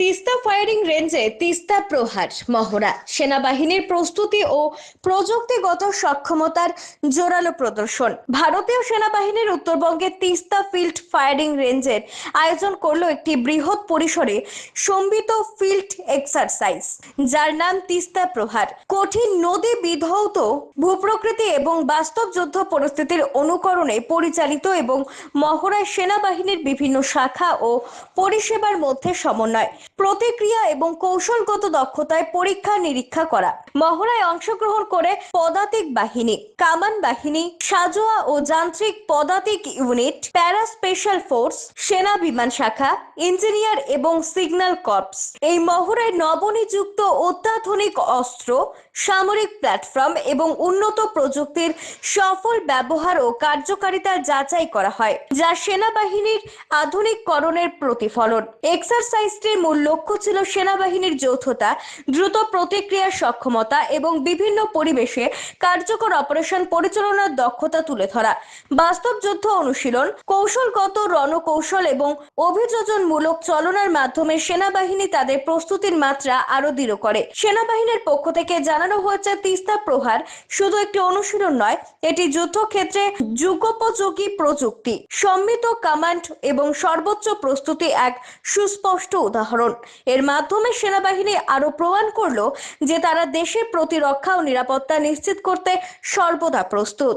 Teesta firing রেঞ্জে তিস্তা প্রহার, মহড়া, সেনাবাহিনীর প্রস্তুতি ও প্রযুক্তিগত সক্ষমতার জোরালো প্রদর্শন। ভারতীয় সেনাবাহিনীর উত্তরবঙ্গে তিস্তা ফিল্ড ফায়ারিং রেঞ্জের আয়োজন করল একটি বৃহৎ পরিসরে সম্বিত ফিল্ড এক্সারসাইজ যার নাম তিস্তা প্রহার। কঠিন নদী বিধৌত ভূপ্রকৃতি এবং বাস্তব যুদ্ধ পরিস্থিতির অনুকরণে পরিচালিত এবং মহড়ায় সেনাবাহিনীর বিভিন্ন শাখা ও পরিষেবার মধ্যে সমন্বয়। প্রতিক্রিয়া এবং কৌশলগত দক্ষতায় পরীক্ষা নিরীক্ষা করা। মহড়ায় অংশগ্রহণ করে পদাতিক বাহিনী, কামান বাহিনী, সাজোয়া ও যান্ত্রিক পদাতিক ইউনিট প্যারা স্পেশাল ফোর্স, সেনা বিমান শাখা, ইঞ্জিনিয়ার এবং সিগন্যাল কর্পস। এই মহড়ায় নবনিযুক্ত অত্যাধুনিক অস্ত্র, সামরিক প্ল্যাটফর্ম এবং উন্নত প্রযুক্তির সফল ব্যবহার ও কার্যকারিতা যাচাই করা হয়, যা সেনাবাহিনীর আধুনিককরণের প্রতিফলন। এক্সারসাইজটির মূল লক্ষ্য ছিল সেনাবাহিনীর যৌথতা, দ্রুত প্রতিক্রিয়ার সক্ষমতা এবং বিভিন্ন পরিবেশে কার্যকর অপারেশন পরিচালনার দক্ষতা তুলে ধরা। বাস্তব যুদ্ধ অনুশীলন, কৌশলগত রণকৌশল এবং অভিযোজনমূলক চলনার মাধ্যমে সেনাবাহিনী তাদের প্রস্তুতির মাত্রা আরও দৃঢ় করে। সেনাবাহিনীর পক্ষ থেকে জানানো হয়েছে, তিস্তা প্রহার শুধু একটি অনুশীলন নয়, এটি যুদ্ধক্ষেত্রে যুগোপযোগী প্রযুক্তি। সম্মিত কমান্ড এবং সর্বোচ্চ প্রস্তুতি এক সুস্পষ্ট উদাহরণ। এর মাধ্যমে সেনাবাহিনী আরও প্রমাণ করল যে তারা দেশের প্রতিরক্ষা ও নিরাপত্তা নিশ্চিত করতে সর্বদা প্রস্তুত।